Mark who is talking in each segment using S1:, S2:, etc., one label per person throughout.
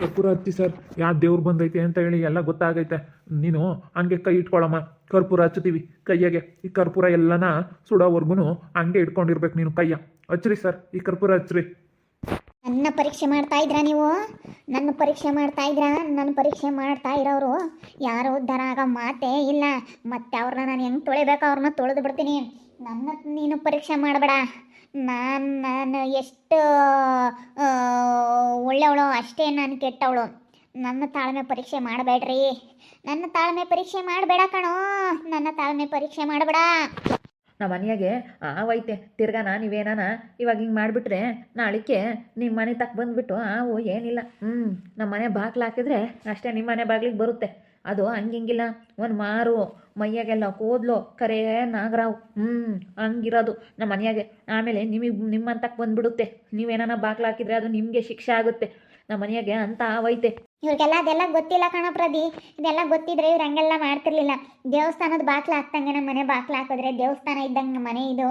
S1: ಕರ್ಪೂರ ಹಚ್ಚಿ ಸರ್ ಯಾವ ದೇವ್ರು ಬಂದೈತೆ ಅಂತ ಹೇಳಿ ಎಲ್ಲ ಗೊತ್ತಾಗೈತೆ. ನೀನು ಹಂಗೆ ಕೈ ಇಟ್ಕೊಳಮ್ಮ, ಕರ್ಪೂರ ಹಚ್ತೀವಿ ಕೈಯಾಗೆ ಈ ಕರ್ಪೂರ ಎಲ್ಲನ ಸುಡೋವರೆಗೂ ಹಂಗೆ ಇಟ್ಕೊಂಡಿರ್ಬೇಕು ನೀನು ಕೈಯ. ಹಚ್ಚ್ರಿ ಸರ್, ಈ ಕರ್ಪೂರ ಹಚ್ಚ್ರಿ.
S2: ನನ್ನ ಪರೀಕ್ಷೆ ಮಾಡ್ತಾ ಇದ್ರ ನೀವು? ನನ್ನ ಪರೀಕ್ಷೆ ಮಾಡ್ತಾ ಇದ್ರ? ನನ್ನ ಪರೀಕ್ಷೆ ಮಾಡ್ತಾ ಇರೋರು ಯಾರು ಉದ್ಧಾರ ಆಗೋ ಮಾತೇ ಇಲ್ಲ. ಮತ್ತೆ ಅವ್ರನ್ನ ನಾನು ಹೆಂಗೆ ತೊಳಿಬೇಕು? ಅವ್ರನ್ನ ತೊಳೆದು ಬಿಡ್ತೀನಿ. ನನ್ನ ನೀನು ಪರೀಕ್ಷೆ ಮಾಡಬೇಡ. ನಾನು ನಾನು ಎಷ್ಟು ಆ, ಒಳ್ಳೆಯವಳು ಅಷ್ಟೇ ನಾನು ಕೆಟ್ಟವಳು. ನನ್ನ ತಾಳ್ಮೆ ಪರೀಕ್ಷೆ ಮಾಡಬೇಡ್ರಿ. ನನ್ನ ತಾಳ್ಮೆ ಪರೀಕ್ಷೆ ಮಾಡಬೇಡ ಕಣೋ. ನನ್ನ ತಾಳ್ಮೆ ಪರೀಕ್ಷೆ ಮಾಡಬೇಡ.
S3: ನಮ್ಮ ಮನೆಯಾಗೆ ಆವೈತೆ ತಿರ್ಗಾನ ನೀವೇನಾನ? ಇವಾಗ ಹಿಂಗೆ ಮಾಡಿಬಿಟ್ರೆ ನಾಳಿಕೆ ನಿಮ್ಮ ಮನೆ ತಕ್ಕ ಬಂದುಬಿಟ್ಟು ಓ ಏನಿಲ್ಲ. ಹ್ಞೂ ನಮ್ಮ ಮನೆ ಬಾಗ್ಲು ಹಾಕಿದ್ರೆ ಅಷ್ಟೇ ನಿಮ್ಮ ಮನೆ ಬಾಗ್ಲಿಗೆ ಬರುತ್ತೆ. ಅದು ಹಂಗಿಂಗಿಲ್ಲ. ಒಂದು ಮಾರು ಮೈಯಾಗೆಲ್ಲ ಕೂದಲು, ಕರೇ ನಾಗರಾವ್. ಹ್ಞೂ ಹಂಗಿರೋದು ನಮ್ಮ ಮನೆಯಾಗೆ ಆಮೇಲೆ ನಿಮಗೆ ನಿಮ್ಮಂತಕ್ಕೆ ಬಂದುಬಿಡುತ್ತೆ. ನೀವೇನಾನ ಬಾಗ್ಲು ಹಾಕಿದ್ರೆ ಅದು ನಿಮಗೆ ಶಿಕ್ಷೆ ಆಗುತ್ತೆ. ನಮ್ಮ ಮನೆಯಾಗೆ ಅಂತ ಆವೈತೆ.
S2: ಇವ್ರಿಗೆಲ್ಲ ಅದೆಲ್ಲ ಗೊತ್ತಿಲ್ಲ ಕಣ ಪ್ರದಿ ಇದೆಲ್ಲ ಗೊತ್ತಿದ್ರೆ ಇವ್ರು ಹಂಗೆಲ್ಲ ಮಾಡ್ತಿರ್ಲಿಲ್ಲ. ದೇವಸ್ಥಾನದ ಬಾಕ್ಲ ಹಾಕ್ದಂಗೆ ನಮ್ಮ ಮನೆ ಬಾಕ್ಲ ಹಾಕಿದ್ರೆ ದೇವಸ್ಥಾನ ಇದ್ದಂಗೆ ಮನೆ ಇದು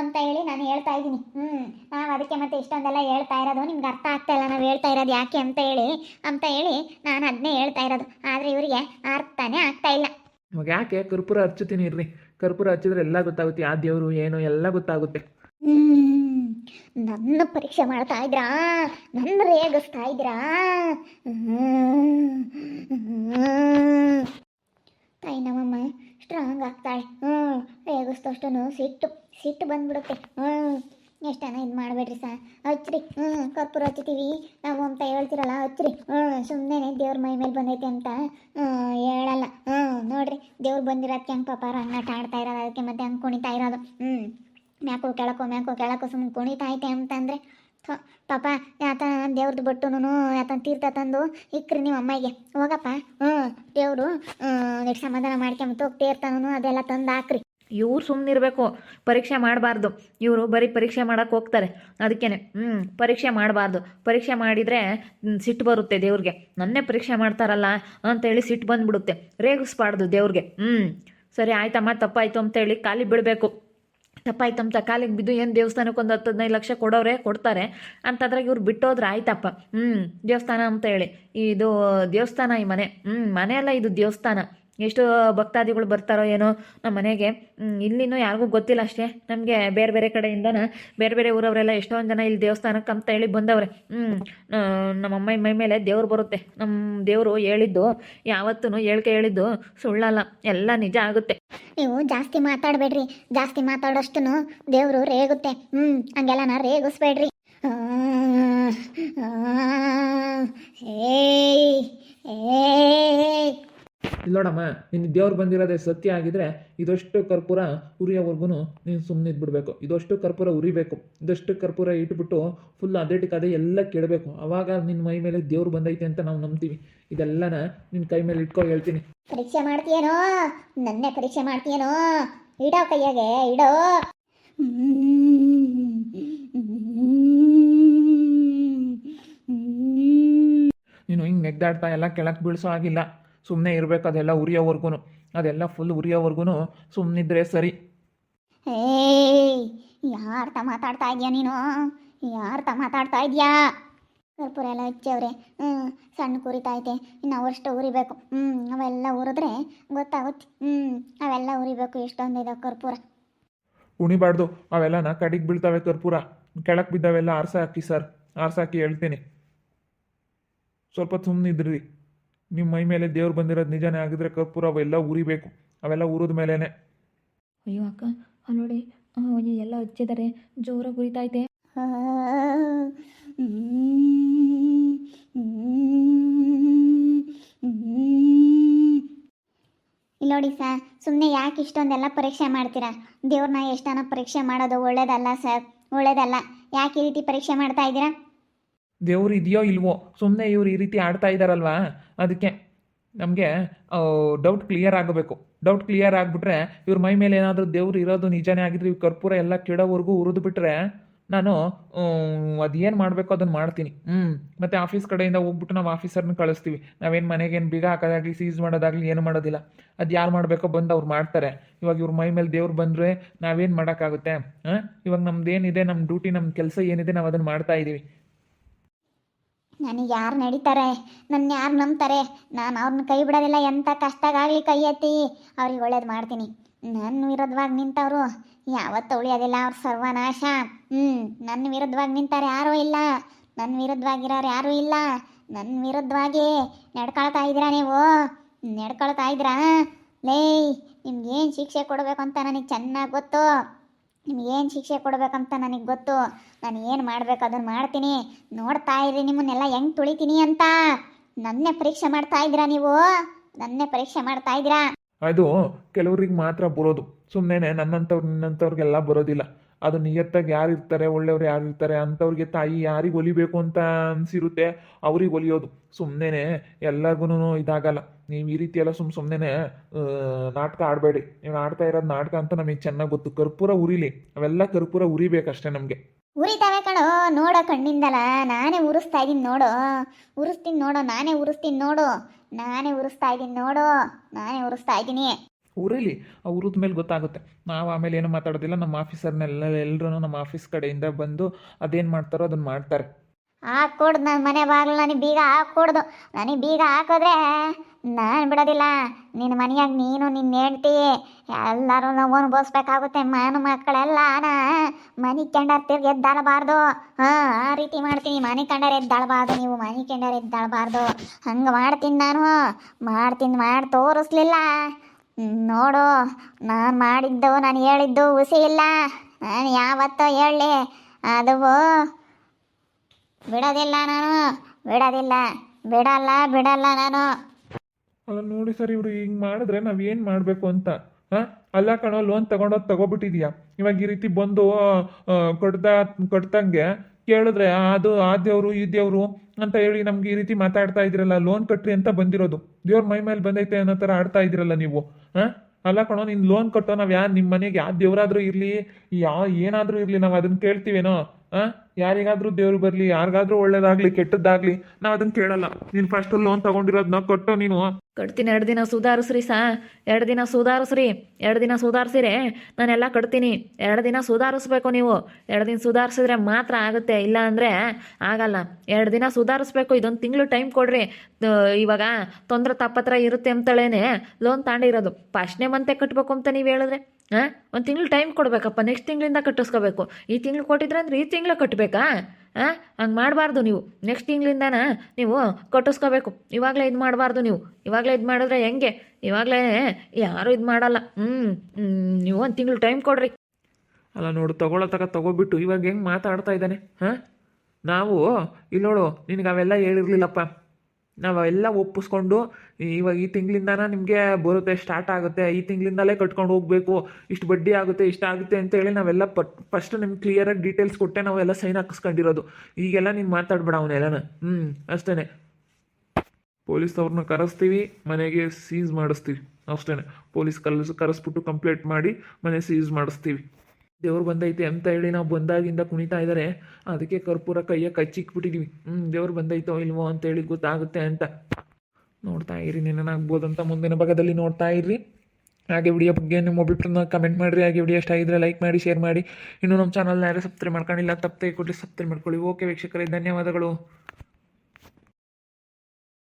S2: ಅಂತ ಹೇಳಿ ನಾನು ಹೇಳ್ತಾ ಇದ್ದೀನಿ. ಹ್ಞೂ ನಾವು ಅದಕ್ಕೆ ಮತ್ತೆ ಇಷ್ಟೊಂದೆಲ್ಲ ಹೇಳ್ತಾ ಇರೋದು ನಿಮ್ಗೆ ಅರ್ಥ ಆಗ್ತಾ ಇಲ್ಲ ನಾವು ಹೇಳ್ತಾ ಇರೋದು ಯಾಕೆ ಅಂತ ಹೇಳಿ ಅಂತ ಹೇಳಿ ನಾನು ಅದನ್ನೇ ಹೇಳ್ತಾ ಇರೋದು. ಆದರೆ ಇವರಿಗೆ ಅರ್ಥನೇ ಆಗ್ತಾ ಇಲ್ಲ.
S1: ಇವಾಗ ಯಾಕೆ ಕರ್ಪೂರ ಹಚ್ಚುತ್ತೀನಿ ಇರ್ರಿ ಕರ್ಪೂರ ಹಚ್ಚಿದ್ರೆ ಎಲ್ಲ ಗೊತ್ತಾಗುತ್ತೆ. ಆ ದೇವರು ಏನು ಎಲ್ಲ ಗೊತ್ತಾಗುತ್ತೆ.
S2: ಹ್ಮ್. ನನ್ನ ಪರೀಕ್ಷೆ ಮಾಡ್ತಾ ಇದ್ರಾ? ನನ್ನ ರೇಗಿಸ್ತಾ ಇದ್ರಾ. ತಾಯಿ ನಮ್ಮಮ್ಮ ಸ್ಟ್ರಾಂಗ್ ಆಗ್ತಾಳೆ. ಹ್ಞೂ ರೇಗಿಸ್ತಷ್ಟು ಸಿಟ್ಟು ಸಿಟ್ಟು ಬಂದ್ಬಿಡುತ್ತೆ. ಹ್ಞೂ ಎಷ್ಟನ ಇದು ಮಾಡಬೇಡ್ರಿ ಸಾ? ಹಚ್ಚಿರಿ ಹ್ಞೂ ಕರ್ಪೂರ ಹಚ್ಚಿತೀವಿ. ನಾವು ಅಂತ ಹೇಳ್ತಿರಲ್ಲ ಹಚ್ಚಿರಿ ಹ್ಞೂ ಸುಮ್ಮನೆ ದೇವ್ರ ಮೈ ಮೇಲೆ ಬಂದೈತೆ ಅಂತ ಹ್ಞೂ ಹೇಳಲ್ಲ. ಹ್ಞೂ ನೋಡ್ರಿ, ದೇವ್ರು ಬಂದಿರೋದಕ್ಕೆ ಹಂಗೆ ಪಾಪ ರಂಗಾಟ ಆಡ್ತಾ ಇರೋದು, ಅದಕ್ಕೆ ಮತ್ತೆ ಹಂಗೆ ಕುಣಿತಾ ಇರೋದು. ಹ್ಞೂ ಮ್ಯಾಕೋ ಕೆಳಕೋ ಮ್ಯಾಕೋ ಕೆಳಕೋ ಸುಮ್ಮನೆ ಕುಣಿತಾ ಐತೆ ಅಂತಂದರೆ, ಥೋ, ಪಾಪ ಯಾತ ದೇವ್ರದ್ದು ಬಟ್ಟುನು ಯಾತ ತೀರ್ಥ ತಂದು ಇಕ್ರಿ ನೀವು ಅಮ್ಮಗೆ ಹೋಗಪ್ಪ. ಹ್ಞೂ, ದೇವರು ನೆಟ್ ಸಮಾಧಾನ ಮಾಡ್ಕೊಂಬಿಟ್ಟು ತೀರ್ಥನೂ ಅದೆಲ್ಲ ತಂದು ಹಾಕ್ರಿ.
S3: ಇವ್ರು ಸುಮ್ಮನಿರಬೇಕು ಪರೀಕ್ಷೆ ಮಾಡಬಾರ್ದು. ಇವರು ಬರೀ ಪರೀಕ್ಷೆ ಮಾಡೋಕೆ ಹೋಗ್ತಾರೆ. ಅದಕ್ಕೇನೆ, ಹ್ಞೂ, ಪರೀಕ್ಷೆ ಮಾಡಬಾರ್ದು. ಪರೀಕ್ಷೆ ಮಾಡಿದರೆ ಸಿಟ್ಟು ಬರುತ್ತೆ ದೇವ್ರಿಗೆ. ನನ್ನೇ ಪರೀಕ್ಷೆ ಮಾಡ್ತಾರಲ್ಲ ಅಂತೇಳಿ ಸಿಟ್ಟು ಬಂದ್ಬಿಡುತ್ತೆ. ರೇಗಿಸ್ಬಾರ್ದು ದೇವ್ರಿಗೆ. ಹ್ಞೂ, ಸರಿ, ಆಯ್ತಮ್ಮ, ತಪ್ಪಾಯ್ತು ಅಂತೇಳಿ ಖಾಲಿ ಬಿಡಬೇಕು. ತಪ್ಪಾಯ್ತು ಅಂತ ಕಾಲಿಗೆ ಬಿದ್ದು ಏನು ದೇವಸ್ಥಾನಕ್ಕೆ ಒಂದು ಹತ್ತು ಹದಿನೈದು ಲಕ್ಷ ಕೊಡೋರೆ ಕೊಡ್ತಾರೆ. ಅಂತದ್ರಾಗ ಇವ್ರು ಬಿಟ್ಟೋದ್ರೆ ಆಯ್ತಪ್ಪ. ಹ್ಞೂ ದೇವಸ್ಥಾನ ಅಂತ ಹೇಳಿ. ಇದು ದೇವಸ್ಥಾನ ಈ ಮನೆ. ಹ್ಞೂ ಮನೆ ಅಲ್ಲ ಇದು ದೇವಸ್ಥಾನ. ಎಷ್ಟು ಭಕ್ತಾದಿಗಳು ಬರ್ತಾರೋ ಏನೋ ನಮ್ಮ ಮನೆಗೆ. ಇಲ್ಲಿನೂ ಯಾರಿಗೂ ಗೊತ್ತಿಲ್ಲ ಅಷ್ಟೇ. ನಮಗೆ ಬೇರೆ ಬೇರೆ ಕಡೆಯಿಂದನ ಬೇರೆ ಬೇರೆ ಊರವರೆಲ್ಲ ಎಷ್ಟೊಂದು ಜನ ಇಲ್ಲಿ ದೇವಸ್ಥಾನಕ್ಕೆ ಅಂತ ಹೇಳಿ ಬಂದವ್ರೆ. ಹ್ಞೂ ನಮ್ಮ ಅಮ್ಮ ಮೈ ಮೇಲೆ ದೇವ್ರು ಬರುತ್ತೆ. ನಮ್ಮ ದೇವರು ಹೇಳಿದ್ದು ಯಾವತ್ತೂ ಹೇಳಿಕೆ ಹೇಳಿದ್ದು ಸುಳ್ಳಲ್ಲ. ಎಲ್ಲ ನಿಜ ಆಗುತ್ತೆ.
S2: ನೀವು ಜಾಸ್ತಿ ಮಾತಾಡಬೇಡ್ರಿ. ಜಾಸ್ತಿ ಮಾತಾಡೋಷ್ಟು ದೇವರು ರೇಗುತ್ತೆ. ಹ್ಞೂ ಹಂಗೆಲ್ಲ ನಾ ರೇಗಿಸ್ಬೇಡ್ರಿ ಏ ಏಯ್ ಏಯ್.
S1: ಇಲ್ಲೋಡಮ್ಮ ನಿನ್ನ ದೇವ್ರು ಬಂದಿರೋದೇ ಸತ್ಯ ಆಗಿದ್ರೆ ಇದಷ್ಟು ಕರ್ಪೂರ ಉರಿಯೋವರೆಗೂ ನೀನು ಸುಮ್ಮನೆ ಇದ್ಬಿಡ್ಬೇಕು. ಇದಷ್ಟು ಕರ್ಪೂರ ಉರಿಬೇಕು. ಇದಷ್ಟು ಕರ್ಪೂರ ಇಟ್ಬಿಟ್ಟು ಫುಲ್ ಅದೇಟಿಗೆ ಅದೇ ಎಲ್ಲ ಕೆಡಬೇಕು ಅವಾಗ ನಿನ್ನ ಮೈ ಮೇಲೆ ದೇವ್ರು ಬಂದೈತೆ ಅಂತ ನಾವು ನಂಬ್ತೀವಿ. ಇದೆಲ್ಲನ ನಿನ್ನ ಕೈ ಮೇಲೆ ಇಟ್ಕೊ ಹೇಳ್ತೀನಿ.
S2: ಪರೀಕ್ಷೆ ಮಾಡ್ತೀಯನೋ? ನನ್ನೇ ಪರೀಕ್ಷೆ ಮಾಡ್ತೀಯನೋ? ಇಡೋ ಕೈಯಾಗೆ ಇಡೋ.
S1: ನೀನು ಹಿಂಗೆ ನೆಗ್ದಾಡ್ತಾ ಎಲ್ಲ ಕೆಳಕ್ಕೆ ಬೀಳ್ಸೋ ಆಗಿಲ್ಲ ಸುಮ್ಮನೆ ಇರಬೇಕು ಅದೆಲ್ಲ ಉರಿಯೋವರೆಗೂ ಅದೆಲ್ಲ ಫುಲ್ ಉರಿಯೋವರೆಗೂ ಸುಮ್ಮನಿದ್ರೆ ಸರಿ.
S2: ಏಯ್ ಯಾರ್ತ ಮಾತಾಡ್ತಾ ಇದೀಯ ನೀನು? ಯಾರ್ತ ಮಾತಾಡ್ತಾ ಇದೀಯಾ? ಕರ್ಪೂರ ಎಲ್ಲ ಹಚ್ಚವ್ರೆ. ಹ್ಞೂ ಸಣ್ಣ ಕುರಿತೈತೆ ಇನ್ನು ಅವಷ್ಟು ಉರಿಬೇಕು. ಹ್ಞೂ ಅವೆಲ್ಲ ಉರಿದ್ರೆ ಗೊತ್ತಾಗುತ್ತೆ. ಹ್ಞೂ ಅವೆಲ್ಲ ಉರಿಬೇಕು ಎಷ್ಟೊಂದು ಇದೆ ಕರ್ಪೂರ.
S1: ಉಣಿಬಾರ್ದು ಅವೆಲ್ಲನ ಕಡಿಗೆ ಬೀಳ್ತವೆ ಕರ್ಪೂರ. ಕೆಳಕ್ಕೆ ಬಿದ್ದಾವೆಲ್ಲ ಆರ್ಸಾಕಿ ಸರ್. ಆರ್ಸ ಹಾಕಿ ಹೇಳ್ತೀನಿ. ಸ್ವಲ್ಪ ಸುಮ್ಮನಿದ್ರಿ ನಿಮ್ಮ ಮೈ ಮೇಲೆ ದೇವ್ರು ಬಂದಿರೋದು ನಿಜನೇ ಆಗಿದ್ರೆ ಕರ್ಪೂರ ಅವೆಲ್ಲ ಉರಿಬೇಕು ಅವೆಲ್ಲ ಉರಿದ ಮೇಲೇನೆ.
S3: ಅಯ್ಯೋ ಅಕ್ಕ ಅಲ್ಲಿ ನೋಡಿ ಆ, ಎಲ್ಲ ಹಚ್ಚಿದ್ದಾರೆ ಜೋರಾಗಿ ಉರಿತೈತೆ.
S2: ಇಲ್ಲಿ ನೋಡಿ ಸರ್ ಸುಮ್ಮನೆ ಯಾಕೆ ಇಷ್ಟೊಂದೆಲ್ಲ ಪರೀಕ್ಷೆ ಮಾಡ್ತೀರಾ? ದೇವ್ರನ್ನ ಎಷ್ಟನ ಪರೀಕ್ಷೆ ಮಾಡೋದು ಒಳ್ಳೇದಲ್ಲ ಸರ್? ಒಳ್ಳೇದಲ್ಲ. ಯಾಕೆ ಈ ರೀತಿ ಪರೀಕ್ಷೆ ಮಾಡ್ತಾ ಇದ್ದೀರಾ?
S1: ದೇವ್ರು ಇದೆಯೋ ಇಲ್ವೋ ಸುಮ್ಮನೆ ಇವ್ರು ಈ ರೀತಿ ಆಡ್ತಾ ಇದ್ದಾರಲ್ವಾ ಅದಕ್ಕೆ ನಮಗೆ ಡೌಟ್ ಕ್ಲಿಯರ್ ಆಗಬೇಕು. ಡೌಟ್ ಕ್ಲಿಯರ್ ಆಗಿಬಿಟ್ರೆ ಇವ್ರ ಮೈ ಮೇಲೆ ಏನಾದರೂ ದೇವ್ರು ಇರೋದು ನಿಜನೇ ಆಗಿದ್ರೆ ಇವ್ ಕರ್ಪೂರ ಎಲ್ಲ ಕೆಡೋವರೆಗೂ ಉರಿದು ಬಿಟ್ರೆ ನಾನು ಅದೇನು ಮಾಡಬೇಕು ಅದನ್ನು ಮಾಡ್ತೀನಿ. ಹ್ಞೂ ಮತ್ತು ಆಫೀಸ್ ಕಡೆಯಿಂದ ಹೋಗ್ಬಿಟ್ಟು ನಾವು ಆಫೀಸರ್ನ ಕಳಿಸ್ತೀವಿ. ನಾವೇನು ಮನೆಗೇನು ಬೀಗ ಹಾಕೋದಾಗಲಿ ಸೀಸ್ ಮಾಡೋದಾಗಲಿ ಏನು ಮಾಡೋದಿಲ್ಲ. ಅದು ಯಾರು ಮಾಡಬೇಕೋ ಬಂದು ಅವ್ರು ಮಾಡ್ತಾರೆ. ಇವಾಗ ಇವ್ರ ಮೈ ಮೇಲೆ ದೇವ್ರು ಬಂದರೆ ನಾವೇನು ಮಾಡೋಕ್ಕಾಗುತ್ತೆ? ಹಾಂ? ಇವಾಗ ನಮ್ದು ಏನಿದೆ ನಮ್ಮ ಡ್ಯೂಟಿ ನಮ್ಮ ಕೆಲಸ ಏನಿದೆ, ನಾವು ಅದನ್ನು ಮಾಡ್ತಾ ಇದ್ದೀವಿ
S2: ನನಗೆ ಯಾರು ನಡೀತಾರೆ? ನನ್ನ ಯಾರು ನಂಬ್ತಾರೆ? ನಾನು ಅವ್ರನ್ನ ಕೈ ಬಿಡೋದಿಲ್ಲ ಎಂಥ ಕಷ್ಟಗಾಗಲಿ ಕೈ ಎತ್ತಿ. ಅವ್ರಿಗೆ ಒಳ್ಳೇದು ಮಾಡ್ತೀನಿ. ನನ್ನ ವಿರುದ್ಧವಾಗಿ ನಿಂತವರು ಯಾವತ್ತೂ ಉಳಿಯೋದಿಲ್ಲ, ಅವ್ರ ಸರ್ವನಾಶ. ಹ್ಞೂ ನನ್ನ ವಿರುದ್ಧವಾಗಿ ನಿಂತಾರೆ ಯಾರೂ ಇಲ್ಲ. ನನ್ನ ವಿರುದ್ಧವಾಗಿರೋರು ಯಾರೂ ಇಲ್ಲ. ನನ್ನ ವಿರುದ್ಧವಾಗಿ ನಡ್ಕೊಳ್ತಾ ಇದ್ದೀರಾ ನೀವು? ನಡ್ಕೊಳ್ತಾ ಇದ್ದೀರಾ? ಲೇ ಏನು ಶಿಕ್ಷೆ ಕೊಡಬೇಕು ಅಂತ ನನಗೆ ಚೆನ್ನಾಗಿ ಗೊತ್ತು. ನಿಮ್ಗೇನು ಶಿಕ್ಷೆ ಕೊಡಬೇಕಂತ ನನಗೆ ಗೊತ್ತು. ನಾನು ಏನು ಮಾಡಬೇಕು ಅದನ್ನು ಮಾಡ್ತೀನಿ. ನೋಡ್ತಾ ಇರಿ, ನಿಮ್ಮನ್ನೆಲ್ಲ ಹೆಂಗೆ ತುಳಿತೀನಿ ಅಂತ. ನನ್ನೇ ಪರೀಕ್ಷೆ ಮಾಡ್ತಾ ಇದ್ದೀರಾ ನೀವು? ನನ್ನೇ ಪರೀಕ್ಷೆ ಮಾಡ್ತಾ ಇದ್ದೀರಾ?
S1: ಅದು ಕೆಲವ್ರಿಗೆ ಮಾತ್ರ ಬರೋದು. ಸುಮ್ಮನೆ ನನ್ನಂಥವ್ರು ನಿನ್ನಂಥವ್ರಿಗೆಲ್ಲ ಬರೋದಿಲ್ಲ. ಅದು ನಿಯತ್ತಾಗಿ ಯಾರು ಇರ್ತಾರೆ, ಒಳ್ಳೆಯವ್ರು ಯಾರು ಇರ್ತಾರೆ ಅಂಥವ್ರಿಗೆ ತಾಯಿ ಯಾರಿಗೆ ಒಲಿಬೇಕು ಅಂತ ಅನ್ಸಿರುತ್ತೆ, ಅವ್ರಿಗೆ ಒಲಿಯೋದು. ಸುಮ್ಮನೆ ಎಲ್ಲರಿಗೂ ಇದಾಗಲ್ಲ. ನೀವು ಈ ರೀತಿ ಎಲ್ಲ ಸುಮ್ಮ ಸುಮ್ಮನೆ ನಾಟಕ ಆಡಬೇಡಿ. ನೀವು ಆಡ್ತಾ ಇರೋದು ನಾಟಕ ಅಂತ ನಮಗೆ ಚೆನ್ನಾಗಿ ಗೊತ್ತು. ಕರ್ಪೂರ ಉರಿಲಿ. ಅವೆಲ್ಲ ಕರ್ಪೂರ ಉರಿಬೇಕಷ್ಟೇ ನಮಗೆ.
S2: ಉರಿತಾವೆ ಕಣೋ, ನೋಡೋ ಕಣ್ಣಿಂದಲ್ಲ. ನಾನೇ ಉರಿಸ್ತಾ ಇದ್ದೀನಿ ನೋಡು. ಉರಿಸ್ತೀನಿ ನೋಡು, ನಾನೇ ಉರಿಸ್ತೀನಿ ನೋಡು. ನಾನೇ ಉರಿಸ್ತಾ ಇದ್ದೀನಿ ನೋಡು. ನಾನೇ ಉರಿಸ್ತಾ ಇದ್ದೀನಿ.
S1: ಊರಲ್ಲಿ ಊರದ ಮೇಲೆ ಗೊತ್ತಾಗುತ್ತೆ. ನಾವು ಆಮೇಲೆ ಏನು ಮಾತಾಡೋದಿಲ್ಲ, ನಮ್ಮ ಆಫೀಸರ್ನೆಲ್ಲ ಎಲ್ಲರೂ ನಮ್ಮ ಆಫೀಸ್ ಕಡೆಯಿಂದ ಬಂದು ಅದೇನು ಮಾಡ್ತಾರೋ ಅದನ್ನು ಮಾಡ್ತಾರೆ.
S2: ಹಾಕ್ಕೊಡ್ದು ನನ್ನ ಮನೆ ಬಾಗಿಲು ನನಗೆ ಬೀಗ ಹಾಕ್ಕೊಡ್ದು. ನನಗೆ ಬೀಗ ಹಾಕಿದ್ರೆ ನಾನು ಬಿಡೋದಿಲ್ಲ. ನಿನ್ನ ಮನೆಯಾಗ ನೀನು ನಿನ್ನ ಹೆಂಡ್ತಿ, ಎಲ್ಲರೂ ನಾವು ಅನುಭವಿಸ್ಬೇಕಾಗುತ್ತೆ ಮಾನು ಮಕ್ಕಳೆಲ್ಲ ಮನೆ ಕಂಡರ್ ತಿರ್ಗಿ ಎದ್ದಾಳಬಾರ್ದು. ಹಾಂ, ಆ ರೀತಿ ಮಾಡ್ತೀನಿ. ಮನೆ ಕಂಡರ್ ಎದ್ದಾಳಬಾರ್ದು. ನೀವು ಮನೆ ಕೆಂಡರ್ ಎದ್ದಾಳಬಾರ್ದು. ಹಂಗೆ ಮಾಡ್ತೀನಿ ನಾನು. ಮಾಡ್ತೀನಿ, ಮಾಡಿ, ತೋರಿಸ್ಲಿಲ್ಲ. ನೋಡು, ನಾನು ಮಾಡಿದ್ದು, ನಾನು ಹೇಳಿದ್ದು ಹುಸಿ ಇಲ್ಲ. ನಾನು ಯಾವತ್ತೋ ಹೇಳಿ ಅದು ಬಿಡೋದಿಲ್ಲ ನಾನು. ಬಿಡೋದಿಲ್ಲ. ಬಿಡಲ್ಲ ಬಿಡಲ್ಲ ನಾನು.
S1: ನೋಡಿ ಸರ್, ಇವರು ಹಿಂಗೆ ಮಾಡಿದ್ರೆ ನಾವು ಏನು ಮಾಡಬೇಕು ಅಂತ. ಅಲ್ಲ ಕಣೋ ಲೋನ್ ತಗೊಂಡೋದು ತಗೋಬಿಟ್ಟಿದ್ಯಾ? ಇವಾಗ ಈ ರೀತಿ ಬಂದು ಆ, ಕೊಡ್ತಂಗೆ ಕೇಳಿದ್ರೆ ಅದು ಆ ದೇವ್ರು ಈ ದೇವ್ರು ಅಂತ ಹೇಳಿ ನಮ್ಗೆ ಈ ರೀತಿ ಮಾತಾಡ್ತಾ ಇದ್ರಲ್ಲ ಲೋನ್ ಕಟ್ರಿ ಅಂತ ಬಂದಿರೋದು. ದೇವ್ರ ಮೈ ಮೇಲೆ ಬಂದೈತೆ ಅನ್ನೋ ತರ ಆಡ್ತಾ ಇದ್ದೀರಲ್ಲ ನೀವು ಹಾಂ? ಅಲ್ಲ ಕಣೋ ನೀನು ಲೋನ್ ಕಟ್ಟೋ ನಾವು ಯಾ ನಿಮ್ಮ ಮನೆಗೆ ಯಾವ ದೇವ್ರಾದ್ರೂ ಇರ್ಲಿ ಯಾವ ಏನಾದರೂ ಇರ್ಲಿ ನಾವು ಅದನ್ನ ಕೇಳ್ತೀವೇನೋ? ಹಾಂ ಯಾರಿಗಾದ್ರೂ ದೇವ್ರು ಬರಲಿ ಯಾರಿಗಾದ್ರೂ ಒಳ್ಳೇದಾಗ್ಲಿ ಕೆಟ್ಟದ್ದಾಗ್ಲಿ ನಾವು ಅದನ್ನ ಕೇಳಲ್ಲ. ನೀನ್ ಫಸ್ಟ್ ಲೋನ್ ತಗೊಂಡಿರೋದನ್ನ ಕೊಟ್ಟು ನೀನು.
S3: ಕಟ್ತೀನಿ ಎರಡು ದಿನ ಸುಧಾರಿಸ್ರಿ ಸಾ. ಎರಡು ದಿನ ಸುಧಾರಿಸ್ರಿ. ಎರಡು ದಿನ ಸುಧಾರಿಸಿರೆ ನಾನೆಲ್ಲ ಕಟ್ತೀನಿ. ಎರಡು ದಿನ ಸುಧಾರಿಸ್ಬೇಕು ನೀವು. ಎರಡು ದಿನ ಸುಧಾರಿಸಿದ್ರೆ ಮಾತ್ರ ಆಗುತ್ತೆ. ಇಲ್ಲ ಅಂದರೆ ಆಗಲ್ಲ. ಎರಡು ದಿನ ಸುಧಾರಿಸ್ಬೇಕು. ಇದೊಂದು ತಿಂಗಳು ಟೈಮ್ ಕೊಡ್ರಿ. ಆ, ಇವಾಗ ತೊಂದರೆ ತಪ್ಪತ್ರ ಇರುತ್ತೆ ಅಂತಳೇನೆ. ಲೋನ್ ತಾಂಡಿರೋದು. ಫಸ್ಟ್ನೇ ಮಂತೆ ಕಟ್ಟಬೇಕು ಅಂತ ನೀವು ಹೇಳಿದ್ರೆ. ಹಾಂ ಒಂದು ತಿಂಗಳು ಟೈಮ್ ಕೊಡಬೇಕಪ್ಪ ನೆಕ್ಸ್ಟ್ ತಿಂಗಳಿಂದ ಕಟ್ಟಿಸ್ಕೋಬೇಕು. ಈ ತಿಂಗಳು ಕೊಟ್ಟಿದ್ರೆ ಅಂದ್ರೆ ಈ ತಿಂಗಳು ಕಟ್ಟಬೇಕಾ ಹಾಂ ಹಂಗೆ ಮಾಡಬಾರ್ದು ನೀವು. ನೆಕ್ಸ್ಟ್ ತಿಂಗಳಿಂದನ ನೀವು ಕಟ್ಟಿಸ್ಕೋಬೇಕು. ಇವಾಗಲೇ ಇದು ಮಾಡಬಾರ್ದು ನೀವು. ಇವಾಗಲೇ ಇದು ಮಾಡಿದ್ರೆ ಹೆಂಗೆ? ಇವಾಗಲೇ ಯಾರೂ ಇದು ಮಾಡಲ್ಲ. ಹ್ಞೂ ನೀವು ಒಂದು ತಿಂಗಳು ಟೈಮ್ ಕೊಡ್ರಿ.
S1: ಅಲ್ಲ ನೋಡು, ತಗೊಳ್ಳೋ ತಗ ತಗೋಬಿಟ್ಟು ಇವಾಗ ಹೆಂಗೆ ಮಾತಾಡ್ತಾ ಇದ್ದಾನೆ? ಹಾಂ? ನಾವು ಇಲ್ಲಿ ನೋಡು, ನಿನಗೆ ಅವೆಲ್ಲ ಹೇಳಿರ್ಲಿಲ್ಲಪ್ಪ. ನಾವು ಅವೆಲ್ಲ ಒಪ್ಪಿಸ್ಕೊಂಡು ಇವಾಗ ಈ ತಿಂಗಳಿಂದಾನ ನಿಮಗೆ ಬರುತ್ತೆ ಸ್ಟಾರ್ಟ್ ಆಗುತ್ತೆ. ಈ ತಿಂಗಳಿಂದಲೇ ಕಟ್ಕೊಂಡು ಹೋಗಬೇಕು. ಇಷ್ಟು ಬಡ್ಡಿ ಆಗುತ್ತೆ, ಇಷ್ಟು ಆಗುತ್ತೆ ಅಂತ ಹೇಳಿ ನಾವೆಲ್ಲ ಪಟ್ ಫಸ್ಟ್ ನಿಮ್ಗೆ ಕ್ಲಿಯರಾಗಿ ಡೀಟೇಲ್ಸ್ ಕೊಟ್ಟೆ ನಾವೆಲ್ಲ ಸೈನ್ ಹಾಕಿಸ್ಕೊಂಡಿರೋದು. ಈಗೆಲ್ಲ ನೀನು ಮಾತಾಡ್ಬೇಡ ಅವನ್ನೆಲ್ಲನ ಹ್ಞೂ ಅಷ್ಟೇ ಪೊಲೀಸ್ನವ್ರನ್ನ ಕರೆಸ್ತೀವಿ, ಮನೆಗೆ ಸೀಸ್ ಮಾಡಿಸ್ತೀವಿ. ಅಷ್ಟೇ ಪೊಲೀಸ್ ಕಲಸ್, ಕರೆಸ್ಬಿಟ್ಟು ಕಂಪ್ಲೇಂಟ್ ಮಾಡಿ ಮನೆ ಸೀಸ್ ಮಾಡಿಸ್ತೀವಿ. ದೇವ್ರು ಬಂದೈತೆ ಅಂತ ಹೇಳಿ ನಾವು ಬಂದಾಗಿಂದ ಕುಣಿತಾ ಇದ್ದಾರೆ ಅದಕ್ಕೆ ಕರ್ಪೂರ ಕೈಯ ಕಚ್ಚಿಕ್ಬಿಟ್ಟಿದ್ವಿ ಹ್ಞೂ ದೇವ್ರು ಬಂದೈತೋ ಇಲ್ವೋ ಅಂತೇಳಿ ಗೊತ್ತಾಗುತ್ತೆ ಅಂತ. ನೋಡ್ತಾ ಇರಿ ಅಂತ ಮುಂದಿನ ಭಾಗದಲ್ಲಿ ನೋಡ್ತಾ ಇರ್ರಿ. ಹಾಗೆ ವಿಡಿಯೋ ಬಗ್ಗೆ ನಿಮ್ಮ ಅಭಿಪ್ರಾಯನ ಕಮೆಂಟ್ ಮಾಡಿರಿ. ಹಾಗೆ ವಿಡಿಯೋ ಇಷ್ಟ ಆಗಿದ್ರೆ ಲೈಕ್ ಮಾಡಿ ಶೇರ್ ಮಾಡಿ. ಇನ್ನೂ ನಮ್ಮ ಚಾನಲ್ನ ಯಾರು ಸಬ್ಸ್ಕ್ರೈಬ್ ಮಾಡ್ಕೊಂಡಿಲ್ಲ, ತಪ್ಪದೆ ಕೊಟ್ಟು ಸಬ್ಸ್ಕ್ರೈಬ್ ಮಾಡ್ಕೊಳ್ಳಿ. ಓಕೆ ವೀಕ್ಷಕರೇ, ಧನ್ಯವಾದಗಳು.